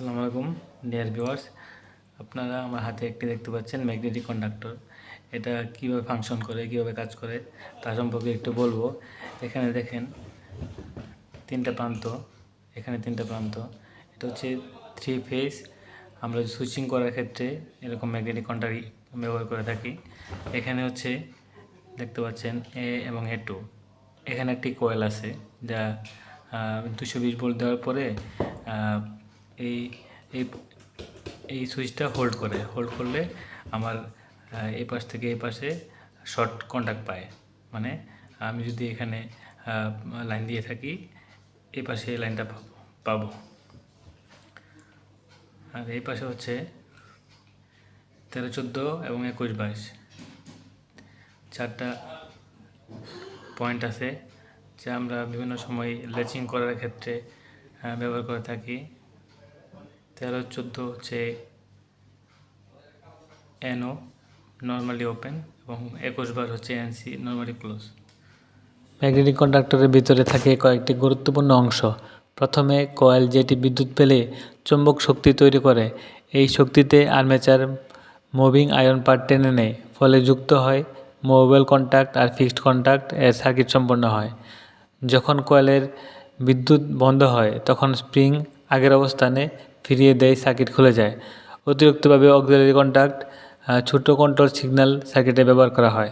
আসসালামু আলাইকুম dear viewers আপনারা আমার হাতে একটি দেখতে পাচ্ছেন ম্যাগনেটিক কন্ডাক্টর এটা কীভাবে ফাংশন করে, কীভাবে কাজ করে তার সম্পর্কে একটু বলব। এখানে দেখেন, তিনটা প্রান্ত। এখানে তিনটা প্রান্ত। এটা হচ্ছে থ্রি ফেজ আমরা সুইচিং করার ক্ষেত্রে এরকম ম্যাগনেটিক কন্ডাক্ট ব্যবহার করে থাকি। এখানে হচ্ছে, দেখতে পাচ্ছেন এ এবং এ টু এখানে একটি কয়েল আছে যা দুশো বিশ ভোল্ট দেওয়ার পরে এই এই সুইচটা হোল্ড করে। হোল্ড করলে আমার এই পাশ থেকে এই পাশে শর্ট কন্ট্যাক্ট পায়। মানে আমি যদি এখানে লাইন দিয়ে থাকি এই পাশে এই লাইনটা পাবো। আর এই পাশে হচ্ছে তেরো, চোদ্দ এবং একুশ, বাইশ। চারটা পয়েন্ট আছে, যা আমরা বিভিন্ন সময় লেচিং করার ক্ষেত্রে ব্যবহার করে থাকি। তেরো চোদ্দ হচ্ছে এনও নর্মালি ওপেন এবং একুশ বার হচ্ছে এনসি নর্মালি ক্লোজ ম্যাগনেটিক কন্ডাক্টরের ভিতরে থাকে কয়েকটি গুরুত্বপূর্ণ অংশ। প্রথমে কয়েল যেটি বিদ্যুৎ পেলে চুম্বক শক্তি তৈরি করে। এই শক্তিতে আর্মেচার মুভিং আয়রন পার্ট টেনে নেয়, ফলে যুক্ত হয় মোবাইল কন্ট্যাক্ট আর ফিক্সড কন্ট্যাক্ট এর সার্কিট সম্পন্ন হয়। যখন কয়েলের বিদ্যুৎ বন্ধ হয়, তখন স্প্রিং আগের অবস্থানে ফিরিয়ে দেয় সার্কিট খুলে যায়। অতিরিক্তভাবে অক্সিলারি কন্ট্যাক্ট ছোট কন্ট্রোল সিগন্যাল সার্কিটে ব্যবহার করা হয়।